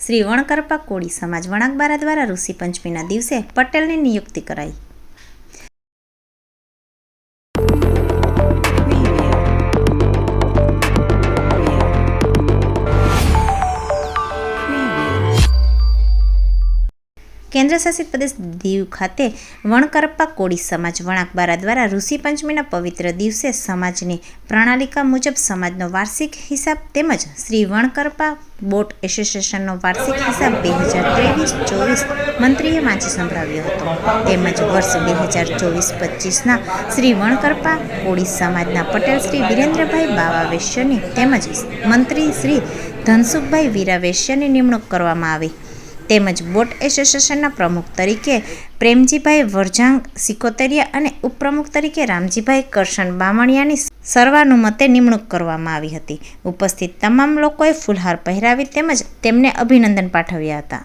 શ્રી વણકરપા કોળી સમાજ વણાકબારા દ્વારા ઋષિ પંચમીના દિવસે પટેલની નિયુક્તિ કરાઈ. કેન્દ્રશાસિત પ્રદેશ દીવ ખાતે વણકરપ્પા કોળી સમાજ વણાકબારા દ્વારા ઋષિ પંચમીના પવિત્ર દિવસે સમાજની પ્રણાલિકા મુજબ સમાજનો વાર્ષિક હિસાબ તેમજ શ્રી વણકરપા બોટ એસોસિએશનનો વાર્ષિક હિસાબ બે હજાર ત્રેવીસ ચોવીસ મંત્રીએ વાંચી સંભળાવ્યો હતો. તેમજ વર્ષ બે હજાર ચોવીસ પચીસના શ્રી વણકરપા કોળી સમાજના પટેલ શ્રી વિરેન્દ્રભાઈ બાવા વૈશ્યની તેમજ મંત્રી શ્રી ધનસુખભાઈ વીરા વૈશ્યની નિમણૂક કરવામાં આવી. તેમજ બોટ એસોસિએશનના પ્રમુખ તરીકે પ્રેમજીભાઈ વરજાંગ સિકોતરિયા અને ઉપપ્રમુખ તરીકે રામજીભાઈ કરશન બામણિયાની સર્વાનુમતે નિમણૂક કરવામાં આવી હતી. ઉપસ્થિત તમામ લોકોએ ફૂલહાર પહેરાવી તેમજ તેમને અભિનંદન પાઠવ્યા હતા.